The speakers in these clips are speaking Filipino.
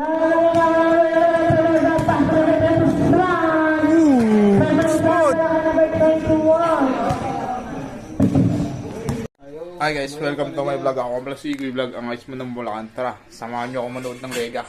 Hi guys, welcome to my vlog. Ako ang Plus Igoy Vlog, ang ice mo ng Bulacan. Tara, samahan nyo ako manood ng Vega.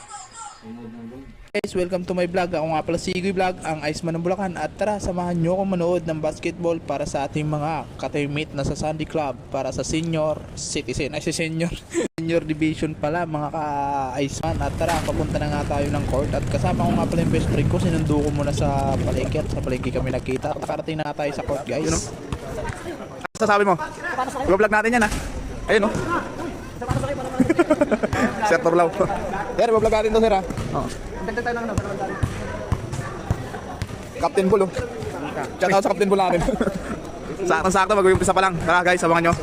Guys, welcome to my vlog. Ako nga pala si Igoy Vlog, ang ice man ng Bulacan. At tara, samahan nyo ako manood ng basketball para sa ating mga ka-teammate na sa Sandy Club. Para sa senior citizen, ay si senior. senior division pala, mga ka-iceman. At tara, papunta na nga tayo ng court. At kasama ko nga pala yung best friend ko. Sinundo ko muna sa palengke. At sa palengke kami nagkita. Nakarating na nga tayo sa court guys. You know? sasabi mo? I-vlog natin yan ha. Ayun oh. sir Torlaw. Sir, i-vlog natin to sir ha. Oo. Captain Bull oh. Shout out sa Captain Bull natin. Sakto-sakto, mag-umpisa pa lang. Tara guys, sabangan nyo.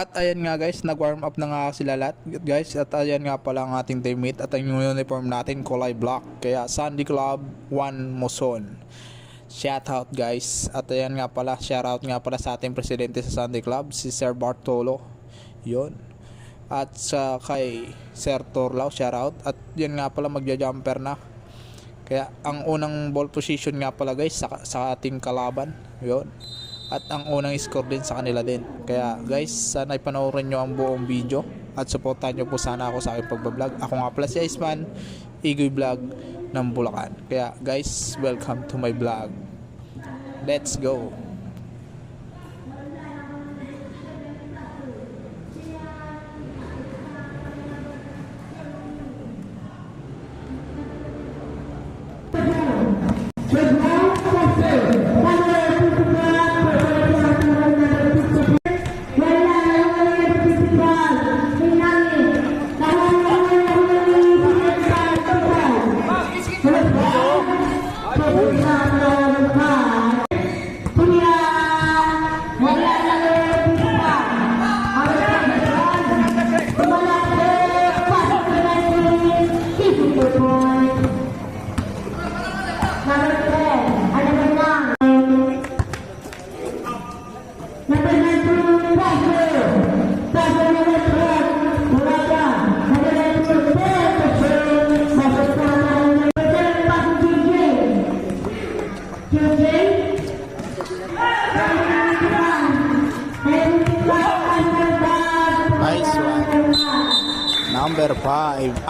At ayan nga guys, nag-warm up na nga sila lahat guys. At ayan nga pala ang ating teammate at ang uniform natin, kulay black. Kaya Sandy Club 1 Muson. Shout out guys. At ayan nga pala, shout out nga pala sa ating presidente sa Sunday Club, si Sir Bartolo. Yun. At sa kay Sir Torlaw, shout out. At yan nga pala magja-jumper na. Kaya ang unang ball position nga pala guys sa, sa ating kalaban. Yun. At ang unang score din sa kanila din. Kaya guys, sana ipanoorin nyo ang buong video. At supportan nyo po sana ako sa aking pagbablog. Ako nga pala si Iceman, Igoy Vlog ng Bulacan. Kaya guys, welcome to my vlog. Let's go!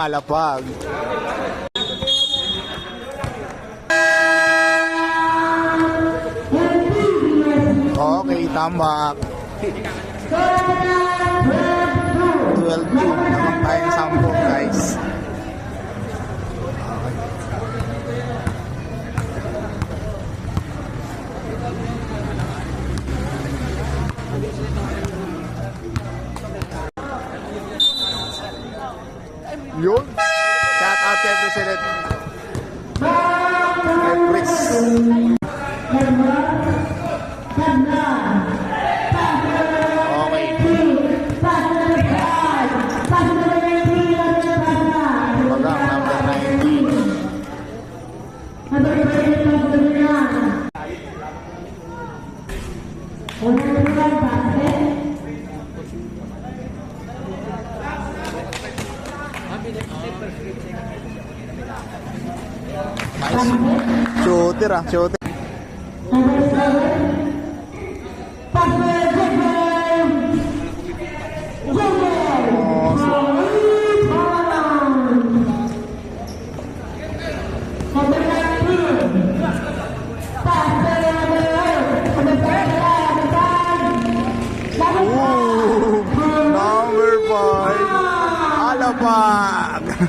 Alapag. Okay, tama. 12-2. Naman tayong sampo, guys. Yun. Shout out kay President. Kay Chris.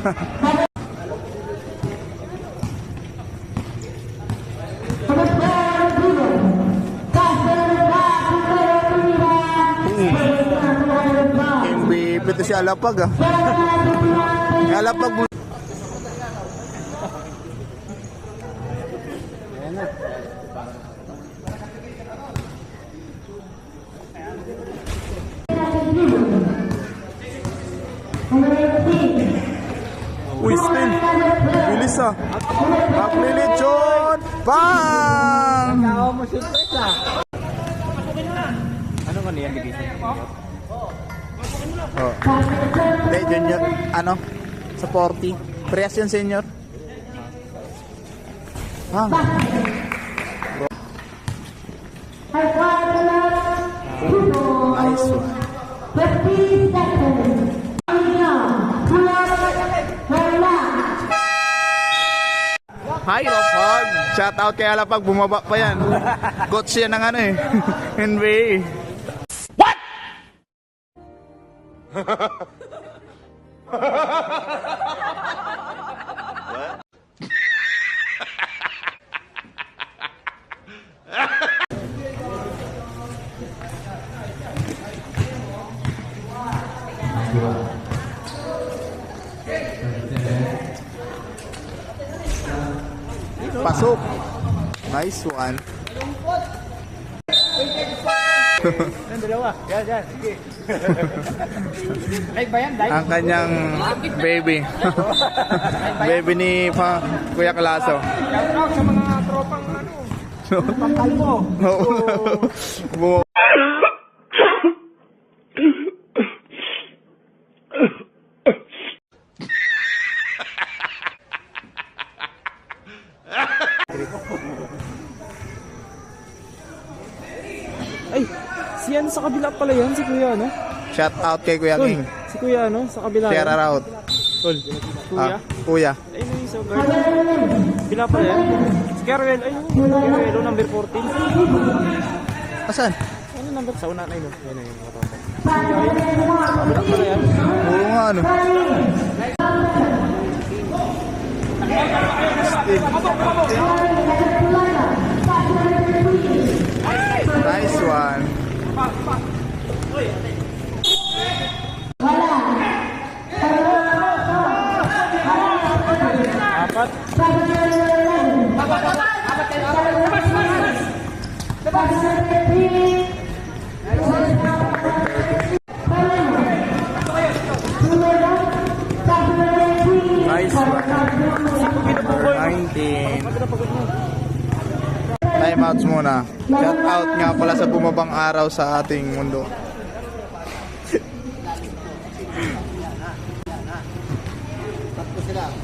Alapag. MVP to si Alapag ah. Alapag mo. Uy, spin. Bilis ah. Maglilitsyon. Bang! Ano man yan, bigay Oh. Hindi, junior. Ano? Sa 40. Prehas yan, senior. Ah, nice one. Hi, Rapag! Shout out kay Alapag, bumaba pa yan. Coach yan ng ano eh, NBA. Nice one. Yan, dalawa. Yan, yan. Live ba yan? Live? Ang kanyang baby. baby ni pa, Kuya Kalaso. Shout out sa mga tropang ano. Pangkal mo. Bum- Ay, si ano sa kabila pala yan, si Kuya ano? Shout out kay Kuya Tol, King. si Kuya ano, sa kabila. Share yan. out. Tol, Kuya. Ah, kuya. Ay, no, yung sa guard. Kabila pala yan. Si Carwell, ay, no, Carwell, oh, number 14. Asan? Ano number? Sa una na yun, yan na yun. mga tropa. Sa kabila pala yan. Oo nga ano. Nice one. Apat. Nice one. 19. Time outs muna. Shout out nga pala sa bumabang araw sa ating mundo.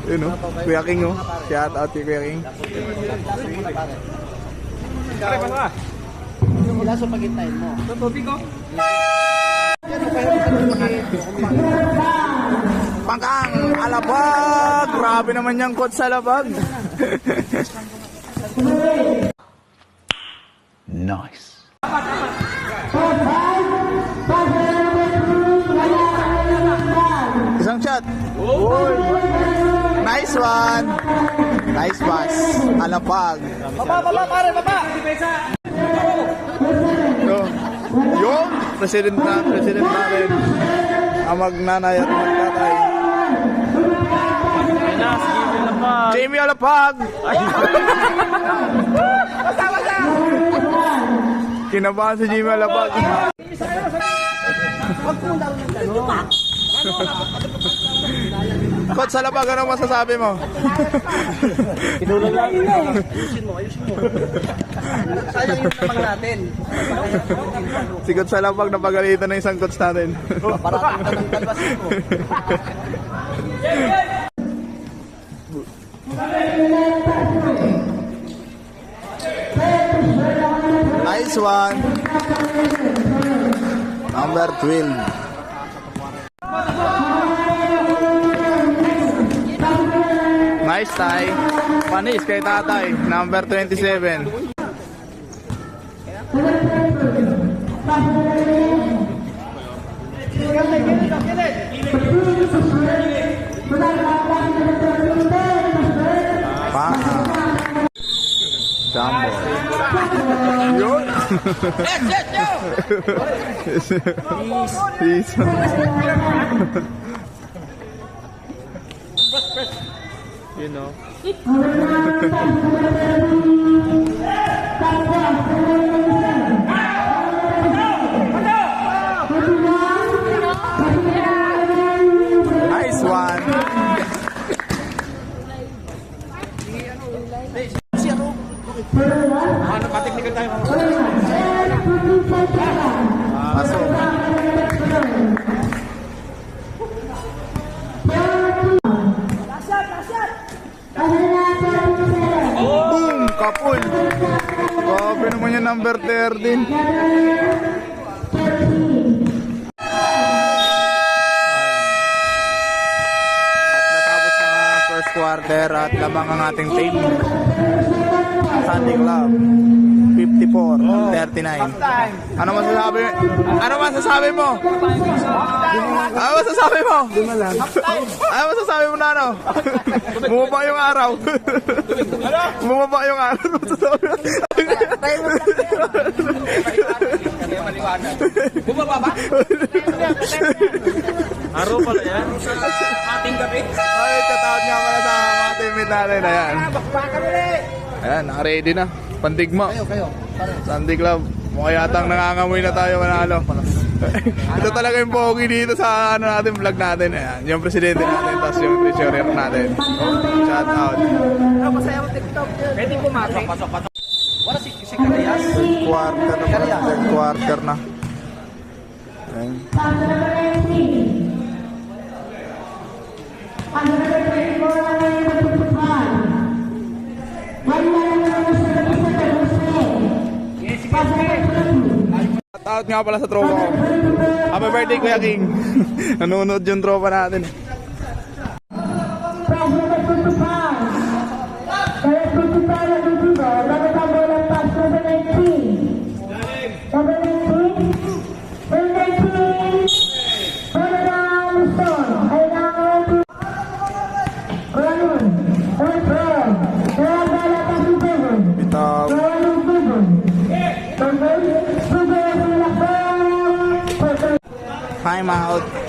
Yun o, Kuya King o. Shout out kay Kuya King. Pare, pa ka? Pangkang alabag! Grabe naman yung coach sa alabag. nice. Nice one. Nice pass. Alabag. Baba, baba, pare, baba. So, yung president na, president natin, ang magnanay at magtatay. Ayun na, si Gimel na pa. Jamie Alapag! Kinabahan si Jamie Alapag. Coach Alapag, anong masasabi mo? Kinulang lang. Sayang yung tamang natin. Si Coach Alapag napagalitan ng isang coach natin. Parating ka ng kalbasin mo. nice one. Number 12. Nice tie. Panis kay tatay. Number 27. Pa. Jumbo. Yun. Peace. Yun o. Nice one. Ano, patiknikan tayo. Boom! Kapul! Grabe naman yung number 13. At natapos na ang first quarter at lamang ang ating team. Sunday Club. 54, 39. Ano masasabi? Ano masasabi mo? Ano masasabi mo? Ano masasabi mo na ano? Bumaba yung araw. Bumaba yung araw. Ano masasabi mo? Araw pala yan. Ay, tatawad nga pala sa mga teammate natin. Ayan. Ayan, naka-ready na. Pandigma. Sunday Club. Mukha yatang nangangamoy na tayo manalo. Ito talaga yung pogi dito sa ano natin, vlog natin. Ayan, yung presidente natin, tapos yung treasurer natin. Shout out. Pwede kumaki. Third quarter na pala. Third quarter na. Ayan. Shout out nga pala sa tropa ko. Happy birthday Kuya King. Nanonood yung tropa natin. Time out.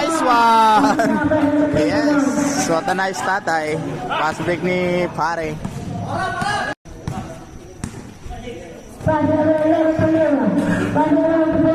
Nice one! Yes, what a nice tatay. Pass break ni pare. Nice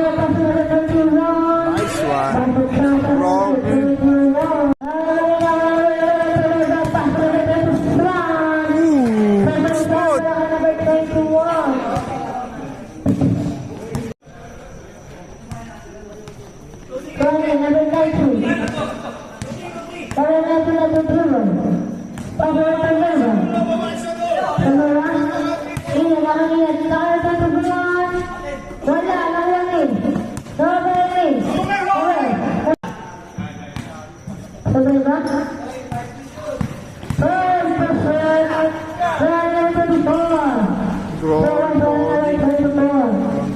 Grow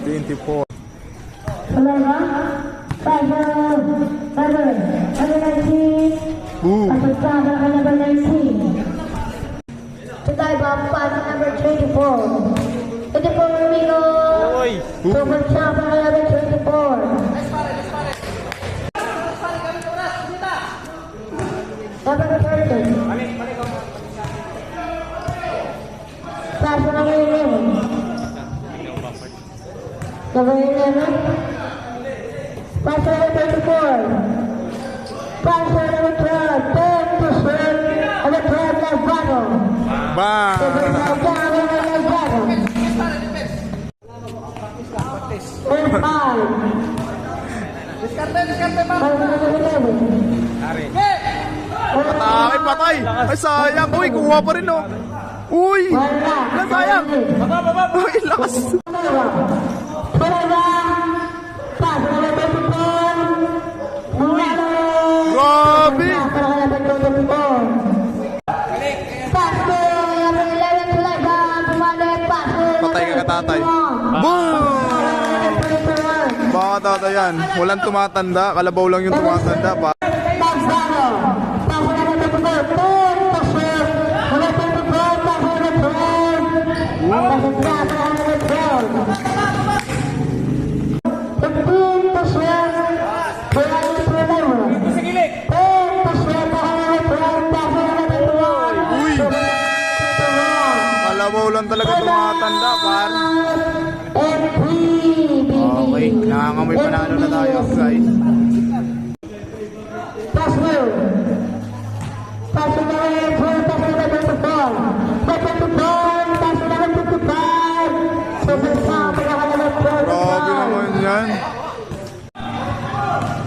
24. Ooh. Today, Bob, pass number 24. 24, amigo. Oy! Super number 24. Number 30. Pass number 11. Number 11. Pass number 24. Pass number 12. 10 to serve. Number 12, left bottle. Bang! Patay, patay! Ay, sayang! Uy, kuha pa rin, oh! Uy! Wala, sayang! Uy, lakas! Ako na po. Pasa na natin po. Uy! Kalabaw lang talaga tumatanda, par. Okay, nangangamoy panalo na tayo, guys.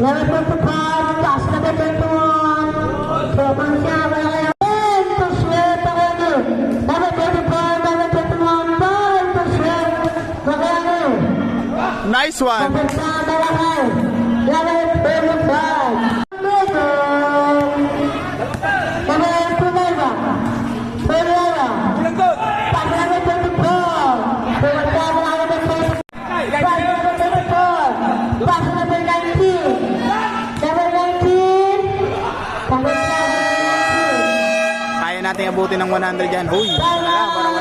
Mo na yung ball. Pass mo na yung ball. Pass mo na yung ball. Pass mo 19. Pagkakit Kaya natin abutin ng 100 yan. Uy, wala lang,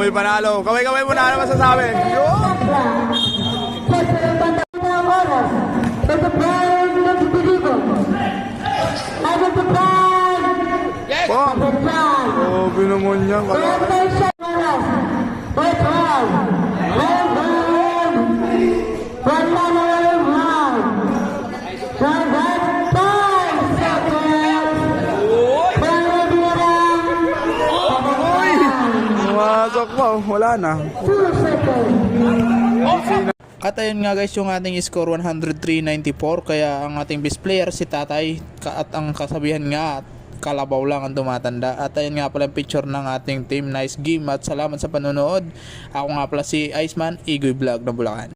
Nangangamoy panalo. Kaway-kaway mo na, ano masasabi? Yo! Bang! Grabe naman yan. Kala- oh. wala na. At ayun nga guys yung ating score 103.94 kaya ang ating best player si Tatay at ang kasabihan nga kalabaw lang ang tumatanda at ayun nga pala yung picture ng ating team nice game at salamat sa panonood ako nga pala si Iceman Igoy Vlog ng Bulacan